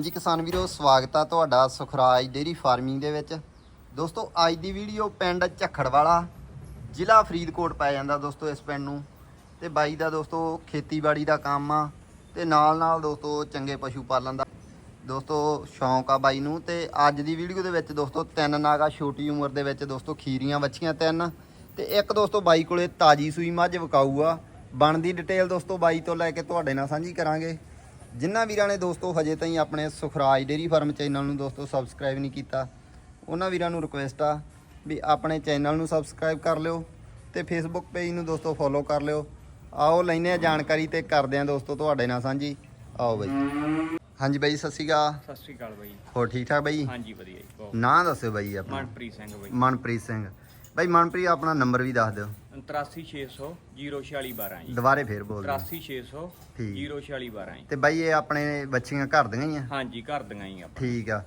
ਹਾਂਜੀ ਕਿਸਾਨ ਵੀਰੋ, ਸਵਾਗਤ ਆ ਤੁਹਾਡਾ ਸੁਖਰਾਜ ਡੇਰੀ ਫਾਰਮਿੰਗ ਦੇ ਵਿੱਚ। ਦੋਸਤੋ, ਅੱਜ ਦੀ ਵੀਡੀਓ ਪਿੰਡ ਝੱਖੜਵਾਲਾ, ਜ਼ਿਲ੍ਹਾ ਫਰੀਦਕੋਟ ਪੈ ਜਾਂਦਾ ਦੋਸਤੋ ਇਸ ਪਿੰਡ ਨੂੰ। ਤੇ ਬਾਈ ਦਾ ਦੋਸਤੋ, ਖੇਤੀਬਾੜੀ ਦਾ ਕੰਮ ਆ ਤੇ ਨਾਲ ਨਾਲ ਦੋਸਤੋ ਚੰਗੇ ਪਸ਼ੂ ਪਾਲਣ ਦਾ। ਦੋਸਤੋ, ਸ਼ੌਂਕ ਆ ਬਾਈ ਨੂੰ ਤੇ ਅੱਜ ਦੀ ਵੀਡੀਓ ਦੇ ਵਿੱਚ ਦੋਸਤੋ ਤਿੰਨ ਨਾਗਾ ਛੋਟੀ ਉਮਰ ਦੇ ਵਿੱਚ ਦੋਸਤੋ ਖੀਰੀਆਂ ਵੱਛੀਆਂ ਤਿੰਨ। ਤੇ ਇੱਕ ਦੋਸਤੋ ਬਾਈ ਕੋਲੇ ਤਾਜੀ ਸੂਈ ਮੱਝ ਵਿਕਾਊ ਆ। ਬਣਦੀ ਡਿਟੇਲ ਦੋਸਤੋ ਬਾਈ ਤੋਂ ਲੈ ਕੇ ਤੁਹਾਡੇ ਨਾਲ ਸਾਂਝੀ ਕਰਾਂਗੇ। ਜਿਨ੍ਹਾਂ ਵੀਰਾਂ ਨੇ ਦੋਸਤੋ ਹਜੇ ਤਾਈਂ ਆਪਣੇ ਸੁਖਰਾਜ ਡੇਰੀ ਫਾਰਮ ਚੈਨਲ ਨੂੰ ਦੋਸਤੋ ਸਬਸਕ੍ਰਾਈਬ ਨਹੀਂ ਕੀਤਾ ਉਹਨਾਂ ਵੀਰਾਂ ਨੂੰ ਰਿਕੁਐਸਟ ਆ ਵੀ ਆਪਣੇ ਚੈਨਲ ਨੂੰ ਸਬਸਕ੍ਰਾਈਬ ਕਰ ਲਿਓ ਤੇ ਫੇਸਬੁੱਕ ਪੇਜ ਨੂੰ ਦੋਸਤੋ ਫੋਲੋ ਕਰ ਲਿਓ। ਆਓ ਲੈਨੇ ਆ ਜਾਣਕਾਰੀ ਤੇ ਕਰਦੇ ਆ ਦੋਸਤੋ ਤੁਹਾਡੇ ਨਾਲ ਸਾਂਝੀ। ਆਓ ਬਾਈ। ਹਾਂਜੀ ਬਾਈ ਸਤਿ ਸ਼੍ਰੀ ਅਕਾਲ। ਸਤਿ ਸ਼੍ਰੀ ਅਕਾਲ ਬਾਈ। ਹੋਰ ਠੀਕ ਠਾਕ ਬਾਈ? ਹਾਂਜੀ ਵਧੀਆ ਜੀ ਬਹੁਤ ਨਾਂ ਦੱਸਿਓ ਬਾਈ ਆਪਣਾ। ਮਨਪ੍ਰੀਤ ਸਿੰਘ ਬਾਈ। ਮਨਪ੍ਰੀਤ ਸਿੰਘ। ਬਾਈ ਮਨਪ੍ਰੀਤ ਆਪਣਾ ਨੰਬਰ ਵੀ ਦੱਸ ਦਿਓ। 83600 04612 ਜੀ। ਦੁਬਾਰੇ ਫੇਰ ਬੋਲ ਦਿਓ। 83600 ਠੀਕ। 04612 ਜੀ। ਤੇ ਬਾਈ ਇਹ ਆਪਣੇ ਬੱਚੀਆਂ ਘਰ ਦੀਆਂ ਹੀ ਆ? ਹਾਂਜੀ ਘਰ ਦੀਆਂ ਹੀ ਆਪਾਂ ਠੀਕ ਆ।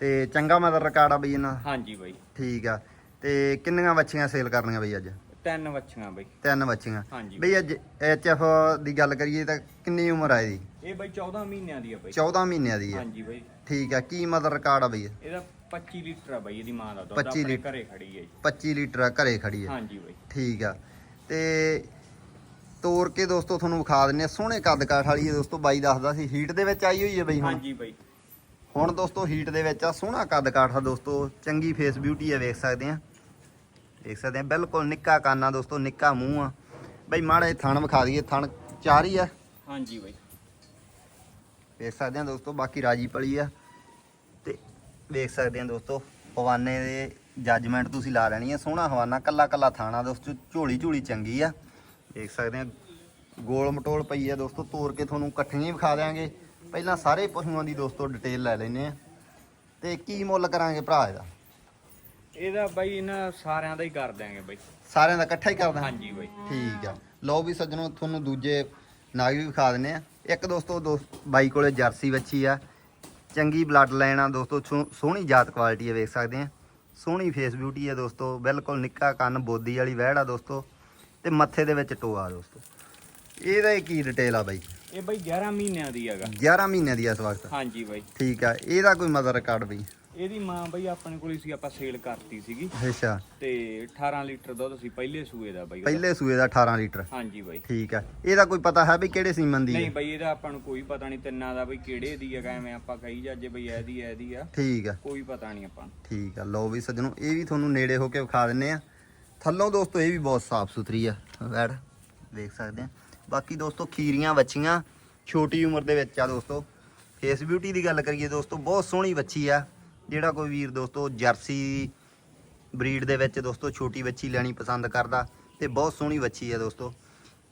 ਤੇ ਚੰਗਾ ਮਦਰ ਰਿਕਾਰਡ ਆ ਬਈ ਇਹਨਾਂ ਦਾ? ਹਾਂਜੀ ਬਾਈ। ਠੀਕ ਆ। ਤੇ ਕਿੰਨੀਆਂ ਬੱਚੀਆਂ ਸੇਲ ਕਰਨੀਆਂ ਬਈ ਅੱਜ? ਤਿੰਨ ਵੱਛੀਆਂ ਬਾਈ। ਤਿੰਨ ਬੱਚੀਆਂ। ਹਾਂਜੀ। ਬਈ ਅੱਜ ਐਚਐਫ ਦੀ ਗੱਲ ਕਰੀਏ ਤਾਂ ਕਿੰਨੀ ਉਮਰ ਆ ਇਹਦੀ? ਇਹ ਬਾਈ 14 ਮਹੀਨਿਆਂ ਦੀ ਆ ਬਾਈ। 14 ਮਹੀਨਿਆਂ ਦੀ ਆ। ਹਾਂਜੀ ਬਾਈ। ਠੀਕ ਆ। ਕੀ ਮਦਰ ਰਿਕਾਰਡ ਆ ਬਈ ਇਹ? ਇਹਦਾ 25 ਲੀਟਰ ਆ ਬਾਈ ਇਹਦੀ ਮਾਂ ਦਾ ਦੁੱਧ 25 ਆਪਣੇ ਲੀਟਰ। ਘਰੇ ਖੜੀ ਹੈ ਜੀ। 25 ਲੀਟਰ ਆ ਘਰੇ ਖੜੀ ਆ ਹਾਂਜੀ ਬਾਈ। ਠੀਕ ਆ। ਤੇ ਤੋੜ ਕੇ ਦੋਸਤੋ ਤੁਹਾਨੂੰ ਵਿਖਾ ਦਿੰਨੇ ਆ ਸੋਹਣੇ ਕੱਦ ਕਾਠ ਵਾਲੀ ਇਹ ਦੋਸਤੋ ਬਾਈ ਦੱਸਦਾ ਸੀ ਹੀਟ ਦੇ ਵਿੱਚ ਆਈ ਹੋਈ ਹੈ ਬਈ ਹੁਣ? ਹਾਂਜੀ ਬਾਈ। ਹੁਣ ਦੋਸਤੋ ਹੀਟ ਦੇ ਵਿੱਚ ਆ ਸੋਹਣਾ ਕੱਦ ਕਾਠ ਦੋਸਤੋ। ਚੰਗੀ ਫੇਸ ਬਿਊਟੀ ਆ ਵੇਖ ਸਕਦੇ ਆ ਦੇਖ ਸਕਦੇ ਆ ਬਿਲਕੁਲ ਨਿੱਕਾ ਕਾਨਾ ਦੋਸਤੋ ਨਿੱਕਾ ਮੂੰਹ ਆ। ਬਈ ਮਾੜੇ ਥਣ ਵਿਖਾ ਦਈਏ ਥਣ ਚਾਰ ਹੀ ਆ। ਹਾਂਜੀ ਬਾਈ। ਵੇਖ ਸਕਦੇ ਆ ਦੋਸਤੋ ਬਾਕੀ ਰਾਜੀ ਪਲੀ ਆ। ਤੇ ਵੇਖ ਸਕਦੇ ਆ ਦੋਸਤੋ ਹਵਾਨੇ ਦੇ ਜੱਜਮੈਂਟ ਤੁਸੀਂ ਲਾ ਲੈਣੀ ਆ। ਸੋਹਣਾ ਹਵਾਨਾ ਕੱਲਾ ਕੱਲਾ ਥਾਣਾ ਦੋਸਤੋ ਝੋਲੀ ਝੋਲੀ ਚੰਗੀ ਆ। ਵੇਖ ਸਕਦੇ ਆ ਗੋਲ ਮਟੋਲ ਪਈ ਆ ਦੋਸਤੋ ਤੋੜ ਕੇ ਤੁਹਾਨੂੰ ਇਕੱਠੀਆਂ ਵਿਖਾ ਦਿਆਂਗੇ। ਪਹਿਲਾਂ ਸਾਰੇ ਪਸ਼ੂਆਂ ਦੀ ਦੋਸਤੋ ਡਿਟੇਲ ਲੈ ਲੈਨੇ ਆ। ਤੇ ਕੀ ਮੁੱਲ ਕਰਾਂਗੇ ਭਰਾ ਇਹਦਾ? ਇਹਦਾ ਬਾਈ ਇਹਨਾਂ ਸਾਰਿਆਂ ਦਾ ਹੀ ਕਰ ਦਿਆਂਗੇ ਬਾਈ। ਸਾਰਿਆਂ ਦਾ ਇਕੱਠਾ ਹੀ ਕਰਦਾ ਹਾਂਜੀ ਬਾਈ। ਠੀਕ ਆ। ਲਓ ਵੀ ਸੱਜਣੋ ਤੁਹਾਨੂੰ ਦੂਜੇ ਨਾਗ ਵੀ ਵਿਖਾ ਦਿੰਨੇ ਆ। ਇੱਕ ਦੋਸਤੋ ਦੋਸਤ ਬਾਈ ਕੋਲੇ ਜਰਸੀ ਬੱਚੀ ਆ। ਚੰਗੀ ਬਲੱਡ ਲਾਈਨ ਆ ਦੋਸਤੋ ਸੋਹਣੀ ਜਾਤ ਕੁਆਲਿਟੀ ਆ ਵੇਖ ਸਕਦੇ ਆ। ਸੋਹਣੀ ਫੇਸ ਬਿਊਟੀ ਆ ਦੋਸਤੋ ਬਿਲਕੁਲ ਨਿੱਕਾ ਕੰਨ ਬੋਦੀ ਵਾਲੀ ਵਹਿੜ ਆ ਦੋਸਤੋ ਤੇ ਮੱਥੇ ਦੇ ਵਿੱਚ ਟੋਆ ਦੋਸਤੋ। ਇਹਦਾ ਇਹ ਕੀ ਡਿਟੇਲ ਆ ਬਾਈ? ਇਹ ਬਾਈ 11 ਮਹੀਨਿਆਂ ਦੀ ਹੈਗਾ। 11 ਮਹੀਨਿਆਂ ਦੀ ਆ ਇਸ ਵਕਤ? ਹਾਂਜੀ ਬਾਈ। ਠੀਕ ਆ ਇਹਦਾ ਕੋਈ ਮਦਰ ਰਿਕਾਰਡ ਬਈ? ਇਹਦੀ ਮਾਂ ਬਾਈ ਆਪਣੇ ਕੋਲ ਹੀ ਸੀ ਆਪਾਂ ਸੇਲ ਕਰਤੀ ਸੀਗੀ। ਅੱਛਾ। ਤੇ 18 ਲੀਟਰ ਦੁੱਧ ਸੀ ਪਹਿਲੇ ਸੂਏ ਦਾ ਬਾਈ। ਪਹਿਲੇ ਸੂਏ ਦਾ 18 ਲੀਟਰ। ਹਾਂਜੀ ਬਾਈ। ਠੀਕ ਆ। ਇਹਦਾ ਕੋਈ ਪਤਾ ਹੈ ਵੀ ਕਿਹੜੇ ਸੀਮਨ ਦੀ ਨਹੀਂ ਬਾਈ ਇਹਦਾ ਆਪਾਂ ਨੂੰ ਕੋਈ ਪਤਾ ਨਹੀਂ ਤਿੰਨਾਂ ਦਾ ਬਈ ਕਿਹੜੇ ਦੀ ਹੈਗਾ ਐਵੇਂ ਆਪਾਂ ਕਹੀ ਜਾਜੇ ਬਈ ਇਹਦੀ ਇਹਦੀ ਆ। ਠੀਕ ਆ। ਕੋਈ ਪਤਾ ਨਹੀਂ ਆਪਾਂ ਨੂੰ। ਠੀਕ ਆ। ਲਓ ਵੀ ਸੱਜਣੋ ਇਹ ਵੀ ਤੁਹਾਨੂੰ ਨੇੜੇ ਹੋ ਕੇ ਵਿਖਾ ਦਿੰਨੇ ਆ। ਥੱਲੋਂ ਦੋਸਤੋ ਇਹ ਵੀ ਬਹੁਤ ਸਾਫ਼ ਸੁਥਰੀ ਆ। ਵੈੜ ਦੇਖ ਸਕਦੇ ਆ। ਬਾਕੀ ਦੋਸਤੋ ਖੀਰੀਆਂ ਬੱਚੀਆਂ ਛੋਟੀ ਉਮਰ ਦੇ ਵਿੱਚ ਆ ਦੋਸਤੋ। ਫੇਸ ਬਿਊਟੀ ਦੀ ਗੱਲ ਕਰੀਏ ਦੋਸਤੋ ਬਹੁਤ ਸੋਹਣੀ ਬੱਚੀ ਆ। ਜਿਹੜਾ ਕੋਈ ਵੀਰ ਦੋਸਤੋ ਜਰਸੀ ਬਰੀਡ ਦੇ ਵਿੱਚ ਦੋਸਤੋ ਛੋਟੀ ਬੱਚੀ ਲੈਣੀ ਪਸੰਦ ਕਰਦਾ ਤੇ ਬਹੁਤ ਸੋਹਣੀ ਬੱਚੀ ਆ ਦੋਸਤੋ।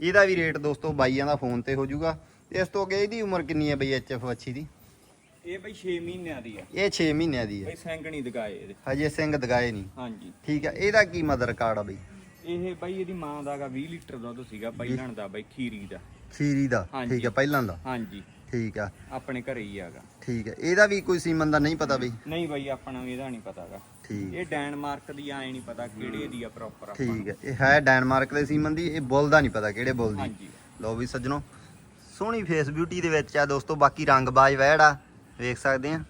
ਇਹਦਾ ਵੀ ਰੇਟ ਦੋਸਤੋ ਬਾਈਆਂ ਦਾ ਫੋਨ ਤੇ ਹੋ ਜਾਊਗਾ। ਇਸ ਤੋਂ ਅੱਗੇ ਇਹਦੀ ਉਮਰ ਕਿੰਨੀ ਹੈ ਬਈ ਐਚਐਫ ਬੱਚੀ ਦੀ? ਇਹ ਬਈ 6 ਮਹੀਨਿਆਂ ਦੀ ਆ ਇਹ 6 ਮਹੀਨਿਆਂ ਦੀ ਹੈ। ਬਈ ਸੈਂਕ ਨਹੀਂ ਦਿਖਾਏ ਇਹਦੇ। ਹਜੇ ਸਿੰਘ ਦਗਾਏ ਨਹੀਂ। ਹਾਂਜੀ। ਠੀਕ ਆ ਇਹਦਾ ਕੀ ਮਦਰ ਰਿਕਾਰਡ ਆ ਬਈ? ਇਹ ਬਾਈ ਇਹਦੀ ਮਾਂ ਦਾ ਹੈਗਾ 20 ਲੀਟਰ ਦੁੱਧ ਸੀਗਾ ਪਹਿਲਣ ਦਾ ਬਾਈ ਖੀਰੀ ਦਾ। ਖੀਰੀ ਦਾ। ਠੀਕ ਆ ਪਹਿਲਾਂ ਦਾ। ਹਾਂਜੀ। ਠੀਕ ਆ। ਆਪਣੇ ਘਰੇ ਹੀ ਹੈਗਾ ਠੀਕ ਆ। ਇਹਦਾ ਵੀ ਕੋਈ ਸੀਮਨ ਦਾ ਨਹੀਂ ਪਤਾ ਬਈ? ਨਹੀਂ ਬਾਈ ਆਪਾਂ ਨੂੰ ਇਹਦਾ ਨਹੀਂ ਪਤਾਗਾ ਠੀਕ। ਇਹ ਡੈਨਮਾਰਕ ਦੀ ਆਏ ਨਹੀਂ ਪਤਾ ਕਿਹੜੇ ਦੀ ਆ ਪ੍ਰੋਪਰ ਆਪਾਂ। ਠੀਕ ਆ। ਇਹ ਹੈ ਡੈਨਮਾਰਕ ਦੇ ਸੀਮਨ ਦੀ ਇਹ ਬੁੱਲ ਦਾ ਨਹੀਂ ਪਤਾ ਕਿਹੜੇ ਬੁੱਲ ਦੀ। ਹਾਂਜੀ। ਲਓ ਵੀ ਸੱਜਣੋ ਸੋਹਣੀ ਫੇਸ ਬਿਊਟੀ ਦੇ ਵਿੱਚ ਆ ਦੋਸਤੋ ਬਾਕੀ ਰੰਗ ਬਾਜ ਵੈੜ ਆ ਵੇਖ ਸਕਦੇ ਆ।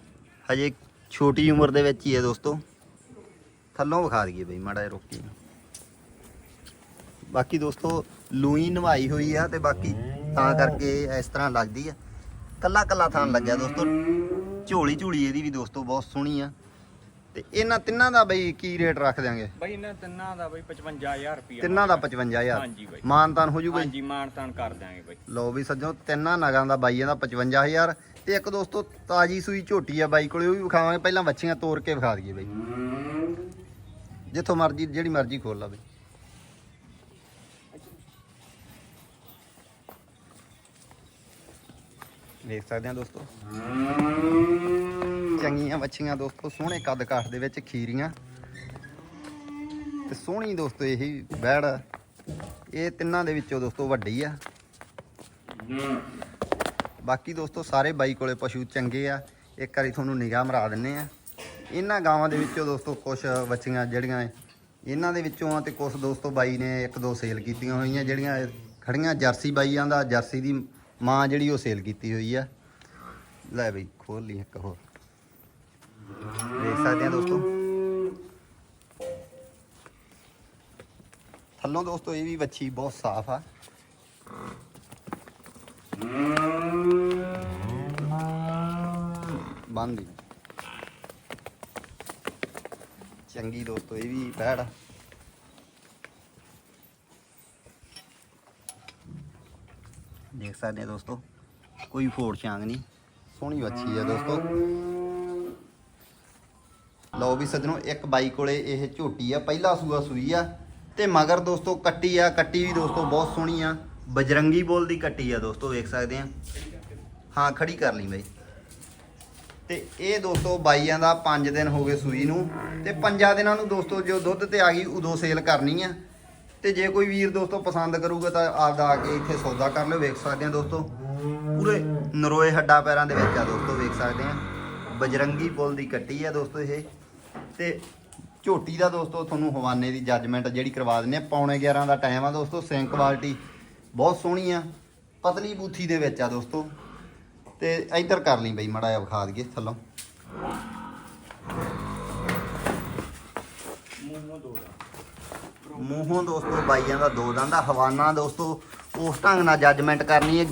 ਹਜੇ ਛੋਟੀ ਉਮਰ ਦੇ ਵਿੱਚ ਹੀ ਹੈ ਦੋਸਤੋ। ਥੱਲੋਂ ਵਿਖਾ ਦਈਏ ਬਈ ਮਾੜਾ ਜਿਹਾ ਰੋਕੀ। ਬਾਕੀ ਦੋਸਤੋ ਲੂਈ ਨਵਾਈ ਹੋਈ ਆ ਤੇ ਬਾਕੀ ਤਾਂ ਕਰਕੇ ਇਸ ਤਰ੍ਹਾਂ ਲੱਗਦੀ ਆ। ਕੱਲਾ ਕੱਲਾ ਥਾਂ ਲੱਗਿਆ ਦੋਸਤੋ। ਝੋਲੀ ਝੂਲੀ ਇਹਦੀ ਵੀ ਦੋਸਤੋ ਬਹੁਤ ਸੋਹਣੀ ਆ। ਤੇ ਇਹਨਾਂ ਤਿੰਨਾਂ ਦਾ ਬਈ ਕੀ ਰੇਟ ਰੱਖ ਦਿਆਂਗੇ? ਬਾਈ ਇਹਨਾਂ ਤਿੰਨਾਂ ਦਾ ਬਾਈ 55000 ਰੁਪਇਆ ਤਿੰਨਾਂ ਦਾ 55000 ਹਾਂਜੀ ਬਾਈ। ਮਾਨਤਾਨ ਹੋ ਜੂਗਾ ਜੀ? ਹਾਂਜੀ ਮਾਣ ਤਾਣ ਕਰ ਦਿਆਂਗੇ ਬਾਈ। ਲਓ ਵੀ ਸੱਜਣੋ ਤਿੰਨਾਂ ਨਗਾਂ ਦਾ ਬਾਈਆਂ ਦਾ 55000 ਤੇ ਇੱਕ ਦੋਸਤੋ ਤਾਜੀ ਸੂਈ ਝੋਟੀ ਆ ਬਾਈ ਕੋਲੇ ਉਹ ਵੀ ਵਿਖਾਵਾਂਗੇ। ਪਹਿਲਾਂ ਬੱਚੀਆਂ ਤੋੜ ਕੇ ਵਿਖਾ ਦਈਏ ਬਾਈ। ਜਿੱਥੋਂ ਮਰਜ਼ੀ ਜਿਹੜੀ ਮਰਜ਼ੀ ਖੋਲ ਲਾ ਬਈ। ਵੇਖ ਸਕਦੇ ਆ ਦੋਸਤੋ। ਚੰਗੀਆਂ ਬੱਚੀਆਂ ਦੋਸਤੋ, ਸੋਹਣੇ ਕੱਦ ਕਾਠ ਦੇ ਵਿੱਚ ਖੀਰੀਆਂ। ਤੇ ਸੋਹਣੀ ਦੋਸਤੋ ਇਹੀ ਬੈੜ ਆ। ਇਹ ਤਿੰਨਾਂ ਦੇ ਵਿੱਚੋਂ ਦੋਸਤੋ ਵੱਡੀ ਆ। ਬਾਕੀ ਦੋਸਤੋ ਸਾਰੇ ਬਾਈ ਕੋਲੇ ਪਸ਼ੂ ਚੰਗੇ ਆ। ਇੱਕ ਵਾਰੀ ਤੁਹਾਨੂੰ ਨਿਗਾਹ ਮਰਾ ਦਿੰਨੇ ਆ। ਇਹਨਾਂ ਗਾਵਾਂ ਦੇ ਵਿੱਚੋਂ ਦੋਸਤੋ ਕੁਝ ਬੱਚੀਆਂ ਜਿਹੜੀਆਂ ਇਹਨਾਂ ਦੇ ਵਿੱਚੋਂ ਆ ਤੇ ਕੁਝ ਦੋਸਤੋ ਬਾਈ ਨੇ ਇੱਕ ਦੋ ਸੇਲ ਕੀਤੀਆਂ ਹੋਈਆਂ ਜਿਹੜੀਆਂ ਖੜੀਆਂ ਜਰਸੀ ਬਾਈਆਂ ਦਾ, ਜਰਸੀ ਦੀ ਮਾਂ ਜਿਹੜੀ ਉਹ ਸੇਲ ਕੀਤੀ ਹੋਈ ਆ। ਲੈ ਬਈ ਖੋਲ ਲਈ ਇੱਕ ਹੋਰ। ਦੇਖ ਸਕਦੇ ਆ ਦੋਸਤੋ। ਥੱਲੋਂ ਦੋਸਤੋ ਇਹ ਵੀ ਵੱਛੀ ਬਹੁਤ ਸਾਫ਼ ਆ। ਬੰਦ ਚੰਗੀ ਦੋਸਤੋ, ਇਹ ਵੀ ਬੈੜ ਆ ਦੇਖ ਸਕਦੇ ਆ ਦੋਸਤੋ, ਕੋਈ ਫੋੜ ਚਾਂਗ ਨਹੀਂ। ਸੋਹਣੀ ਵੱਛੀ ਆ ਦੋਸਤੋ। ਲਓ ਵੀ ਸੱਜਣੋ, ਇੱਕ ਬਾਈ ਕੋਲੇ ਇਹ ਝੋਟੀ ਆ, ਪਹਿਲਾ ਸੂਆ ਸੂਈ ਆ ਤੇ ਮਗਰ ਦੋਸਤੋ ਕੱਟੀ ਆ, ਕੱਟੀ ਵੀ ਦੋਸਤੋ ਬਹੁਤ ਸੋਹਣੀ ਆ। ਬਜਰੰਗੀ ਬੋਲ ਦੀ ਕੱਟੀ ਆ ਦੋਸਤੋ, ਵੇਖ ਸਕਦੇ ਆ। ਹਾਂ, ਖੜੀ ਕਰ ਲਈ ਬਾਈ। ਤੇ ਇਹ ਦੋਸਤੋ ਬਾਈਆਂ ਦਾ 5 ਦਿਨ ਹੋ ਗਏ ਸੂਈ ਨੂੰ ਤੇ ਪੰਜਾਂ ਦਿਨਾਂ ਨੂੰ ਦੋਸਤੋ ਜੋ ਦੁੱਧ ਤੇ ਆ ਗਈ, ਉਦੋਂ ਸੇਲ ਕਰਨੀ ਆ। ਤੇ ਜੇ ਕੋਈ ਵੀਰ ਦੋਸਤੋ ਪਸੰਦ ਕਰੂਗਾ ਤਾਂ ਆਪਦਾ ਆ ਕੇ ਇੱਥੇ ਸੌਦਾ ਕਰ ਲਿਓ, ਵੇਖ ਸਕਦੇ ਆ ਦੋਸਤੋ। ਪੂਰੇ ਨਰੋਏ ਹੱਡਾਂ ਪੈਰਾਂ ਦੇ ਵਿੱਚ ਆ ਦੋਸਤੋ, ਵੇਖ ਸਕਦੇ ਆ। ਬਜਰੰਗੀ ਬੁੱਲ ਦੀ ਕੱਟੀ ਆ ਦੋਸਤੋ ਇਹ। ਤੇ ਝੋਟੀ ਦਾ ਦੋਸਤੋ ਤੁਹਾਨੂੰ ਹਵਾਨੇ ਦੀ ਜੱਜਮੈਂਟ ਜਿਹੜੀ ਕਰਵਾ ਦਿੰਦੇ ਆ। ਪੌਣੇ 11 ਦਾ ਟਾਈਮ ਆ ਦੋਸਤੋ ਸਿੰਕ ਕੁਆਲਿਟੀ ਬਹੁਤ ਸੋਹਣੀ ਆ। ਪਤਲੀ ਬੂਥੀ ਦੇ ਵਿੱਚ ਆ ਦੋਸਤੋ। ਤੇ ਇੱਧਰ ਕਰ ਲਈ ਬਈ ਮੜਾ ਜਿਹਾ ਵਿਖਾ ਦਈਏ ਥੱਲੋਂ। ਮੂੰਹੋਂ ਦੋ ਦਾ ਮੂੰਹੋਂ ਦੋਸਤੋ ਬਾਈਆਂ ਦਾ ਦੋ ਦੰਦ ਦਾ ਹਵਾਨਾ ਦੋਸਤੋ, ਉਸ ਢੰਗ ਨਾਲ ਜੱਜਮੈਂਟ ਕਰਨੀ ਹੈ।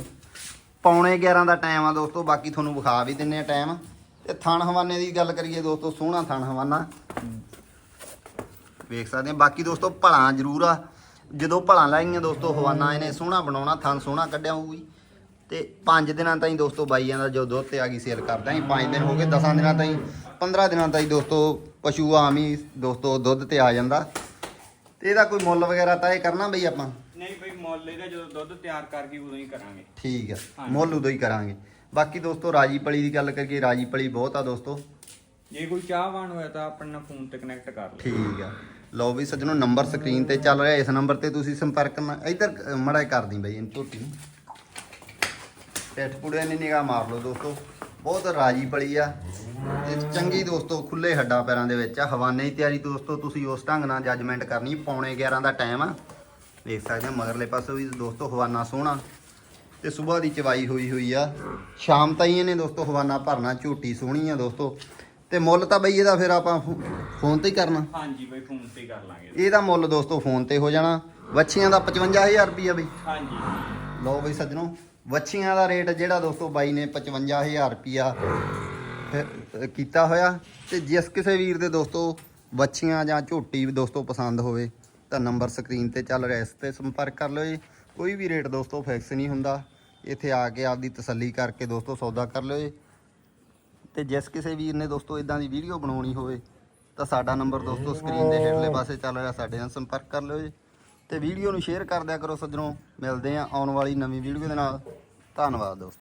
ਪੌਣੇ 11 ਦਾ ਟਾਈਮ ਆ ਦੋਸਤੋ, ਬਾਕੀ ਤੁਹਾਨੂੰ ਵਿਖਾ ਵੀ ਦਿੰਨੇ ਆ ਟਾਈਮ ਤੇ ਥਣ ਹਵਾਨੇ ਦੀ ਗੱਲ ਕਰੀਏ ਦੋਸਤੋ, ਸੋਹਣਾ ਥਣ ਹਵਾਨਾ। ਵੇਖ ਸਕਦੇ ਆ, ਬਾਕੀ ਦੋਸਤੋ ਭਲਾ ਜ਼ਰੂਰ ਆ। ਜਦੋਂ ਭਲਾ ਲਾਈਆਂ ਦੋਸਤੋ ਹਵਾਨਾ, ਇਹਨੇ ਸੋਹਣਾ ਬਣਾਉਣਾ, ਥਣ ਸੋਹਣਾ ਕੱਢਿਆ ਹੋਊਗੀ। ਤੇ 5 ਦਿਨਾਂ ਤਾਈਂ ਦੋਸਤੋ ਬਾਈਆਂ ਦਾ ਜੋ ਦੁੱਧ ਤੇ ਆ ਗਈ ਸੇਲ ਕਰਦਾ ਅਸੀਂ 5 ਦਿਨ ਹੋ ਗਏ 10 ਦਿਨਾਂ ਤਾਈਂ 15 ਦਿਨਾਂ ਤਾਈਂ ਦੋਸਤੋ ਪਸ਼ੂ ਆਮ ਹੀ ਦੋਸਤੋ ਦੁੱਧ ਤੇ ਆ ਜਾਂਦਾ। ਤੇ ਇਹਦਾ ਕੋਈ ਮੁੱਲ ਵਗੈਰਾ ਤਾਂ ਇਹ ਕਰਨਾ ਬਈ ਆਪਾਂ? ਨਹੀਂ ਬਈ ਮੁੱਲ ਇਹਦਾ ਜਦੋਂ ਦੁੱਧ ਤਿਆਰ ਕਰ ਗਈ ਉਦੋਂ ਹੀ ਕਰਾਂਗੇ। ਠੀਕ ਆ ਹਾਂਜੀ। ਮੁੱਲ ਉਦੋਂ ਹੀ ਕਰਾਂਗੇ। ਬਾਕੀ ਦੋਸਤੋ ਰਾਜੀ ਪਲੀ ਦੀ ਗੱਲ ਕਰੀਏ ਰਾਜੀ ਪਲੀ ਬਹੁਤ ਆ ਦੋਸਤੋ। ਜੇ ਕੋਈ ਚਾਹਵਾਨ ਹੋਇਆ ਤਾਂ ਆਪਣੇ ਨਾਲ ਫੋਨ ਤੇ ਕਨੈਕਟ ਕਰ ਲਓ। ਠੀਕ ਆ। ਲਓ ਵੀ ਸੱਜਣੋ ਨੰਬਰ ਸਕਰੀਨ ਤੇ ਚੱਲ ਰਿਹਾ ਇਸ ਨੰਬਰ ਤੇ ਤੁਸੀਂ ਸੰਪਰਕ ਇੱਧਰ ਮੜਾ ਕਰ ਦੀ ਬਈ ਇਹਨੂੰ ਝੋਟੀ ਨੂੰ। ਪੇਟ ਪੁੜੇ ਨੇ ਨਿਗਾਹ ਮਾਰ ਲਓ ਦੋਸਤੋ। ਬਹੁਤ ਰਾਜੀ ਪਲੀ ਆ। ਤੇ ਚੰਗੀ ਦੋਸਤੋ ਖੁੱਲੇ ਹੱਡਾਂ ਪੈਰਾਂ ਦੇ ਵਿੱਚ ਆ। ਹਵਾਨੇ ਦੀ ਤਿਆਰੀ ਦੋਸਤੋ ਤੁਸੀਂ ਉਸ ਢੰਗ ਨਾਲ ਜੱਜਮੈਂਟ ਕਰਨੀ। ਪੌਣੇ 11 ਦਾ ਟਾਈਮ ਆ। ਦੇਖ ਸਕਦੇ ਆ ਮਗਰਲੇ ਪਾਸੇ ਵੀ ਦੋਸਤੋ ਹਵਾਨਾ ਸੋਹਣਾ। ਤੇ ਸਵੇਰ ਦੀ ਚਵਾਈ ਹੋਈ ਹੋਈ ਆ। ਸ਼ਾਮ ਤਾਈਂ ਇਹਨੇ ਦੋਸਤੋ ਹਵਾਨਾ ਭਰਨਾ ਝੋਟੀ ਸੋਹਣੀ ਆ ਦੋਸਤੋ। ਤੇ ਮੁੱਲ ਤਾਂ ਬਈ ਇਹਦਾ ਫਿਰ ਆਪਾਂ ਫੋਨ ਤੇ ਹੀ ਕਰਨਾ। ਹਾਂਜੀ ਬਈ ਫੋਨ ਤੇ ਹੀ ਕਰ ਲਾਂਗੇ। ਇਹਦਾ ਮੁੱਲ ਦੋਸਤੋ ਫੋਨ ਤੇ ਹੋ ਜਾਣਾ। ਵੱਛੀਆਂ ਦਾ 55000 ਰੁਪਈਆ ਬਈ। ਹਾਂਜੀ। ਲਓ ਬਈ ਸੱਜਣੋ ਵੱਛੀਆਂ ਦਾ ਰੇਟ ਜਿਹੜਾ ਦੋਸਤੋ ਬਾਈ ਨੇ 55000 ਰੁਪਿਆ ਫਿਰ ਕੀਤਾ ਹੋਇਆ। ਤੇ ਜਿਸ ਕਿਸੇ ਵੀਰ ਦੇ ਦੋਸਤੋ ਵੱਛੀਆਂ ਜਾਂ ਝੋਟੀ ਵੀ ਦੋਸਤੋ ਪਸੰਦ ਹੋਵੇ, ਤਾਂ ਨੰਬਰ ਸਕਰੀਨ ਤੇ ਚੱਲ ਰਿਹਾ, ਇਸ ਤੇ ਸੰਪਰਕ ਕਰ ਲਿਓ ਜੀ। ਕੋਈ ਵੀ ਰੇਟ ਦੋਸਤੋ ਫਿਕਸ ਨਹੀਂ ਹੁੰਦਾ। ਇੱਥੇ ਆ ਕੇ ਆਪਦੀ ਤਸੱਲੀ ਕਰਕੇ ਦੋਸਤੋ ਸੌਦਾ ਕਰ ਲਿਓ ਜੀ। ਤੇ ਜਿਸ ਕਿਸੇ ਵੀਰ ਨੇ ਦੋਸਤੋ ਇਦਾਂ ਦੀ ਵੀਡੀਓ ਬਣਾਉਣੀ ਹੋਵੇ, ਤਾਂ ਸਾਡਾ ਨੰਬਰ ਦੋਸਤੋ ਸਕਰੀਨ ਦੇ ਹੇਠਲੇ ਪਾਸੇ ਚੱਲ ਰਿਹਾ, ਸਾਡੇ ਨਾਲ ਸੰਪਰਕ ਕਰ ਲਿਓ ਜੀ। ਤੇ ਵੀਡੀਓ ਨੂੰ ਸ਼ੇਅਰ ਕਰ ਦਿਆ ਕਰੋ ਸੱਜਣੋ। ਮਿਲਦੇ ਆ ਆਉਣ ਵਾਲੀ ਨਵੀਂ ਵੀਡੀਓ ਦੇ ਨਾਲ। ਧੰਨਵਾਦ ਦੋਸਤੋ।